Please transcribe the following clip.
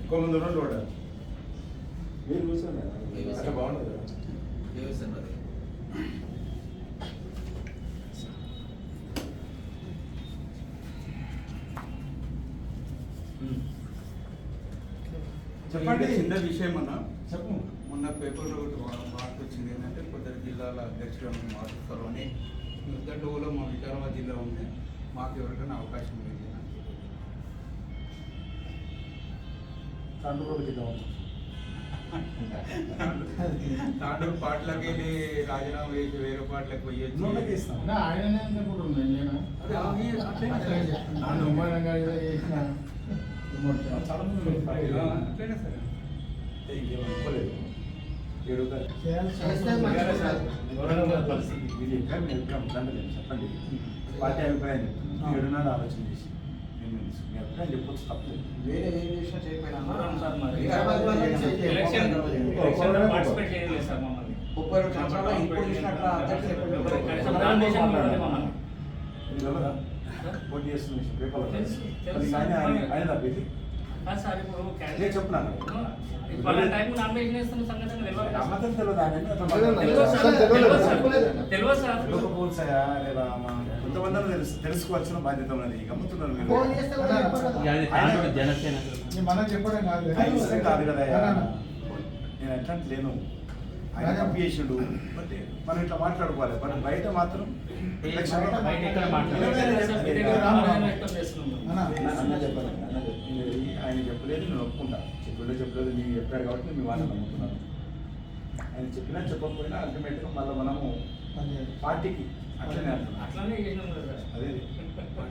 ఇంకో ముందు రెండు కూడా. మీరు కూర్చోండి అట్లా అది చెప్పండి. చిన్న విషయం అన్న చెప్పు. మొన్న పేపర్లో ఒకటి వార్త వచ్చింది ఏంటంటే కొద్ది జిల్లాల అధ్యక్షుడు మారుస్తారు అని యుద్ధటోలో మా వికారాబాద్ జిల్లా ఉంది మాకు ఎవరికైనా అవకాశం లేదు. తండ్రి పాటలకి వెళ్ళి రాజీనామా చేసి వేరే పాటలకు పోయి ఆయననే అనుకుంటున్నాను నేను. అట్లనే సరే. చేసిన. పరిస్థితి చెప్పండి. పార్టీ అభిప్రాయం చెప్తున్నాను ఏడున్నాడు ఆలోచన చేసి. నేను మీ అభిప్రాయం చెప్పొచ్చు తప్పలేదు. వేరే ఏ విషయం చేయకపోయినా పార్టిసిపేట్ చేయలేదు సార్ మమ్మల్ని. ముప్పై రెండు సంవత్సరాలు ఇప్పుడు చూసినట్టు అధ్యక్షులు ఎప్పుడు? పోటీ చేస్తున్న విషయం పేపర్లో. ఆయన ఆయన- సార్ ఇప్పుడు నేను చెప్తున్నాను. కొంతమంది తెలుసు తెలుసుకోవాల్సిన బాధ్యత ఉన్నది. గమ్ముతున్నారు మీరు కదా. మనం చెప్పడం కాదు కాదు. నేను అట్లాంటి లేను. ఆయన బట్ మనం ఇట్లా మాట్లాడుకోవాలి. బట్ బయట మాత్రం ఎలక్షన్లో- బయట ఎక్కడ మాట్లాడలేదు. అదే, సార్, మీ అదే, దగ్గర అదే. రామాయణం వ్యక్తం చేస్తున్నాం. అన్నా. అన్న అన్న చెప్పాలి అన్న చెప్పాలి. నేను ఆయన చెప్పలేదు నేను ఒప్పుకుంటా. చెప్పలేదు చెప్పలేదు మీరు చెప్పారు కాబట్టి మీ మాట నమ్ముతున్నాను. ఆయన చెప్పినా చెప్పకపోయినా అల్టిమేట్గా మళ్ళీ మనము. పార్టీకి అట్లనే అట్లానే అదే.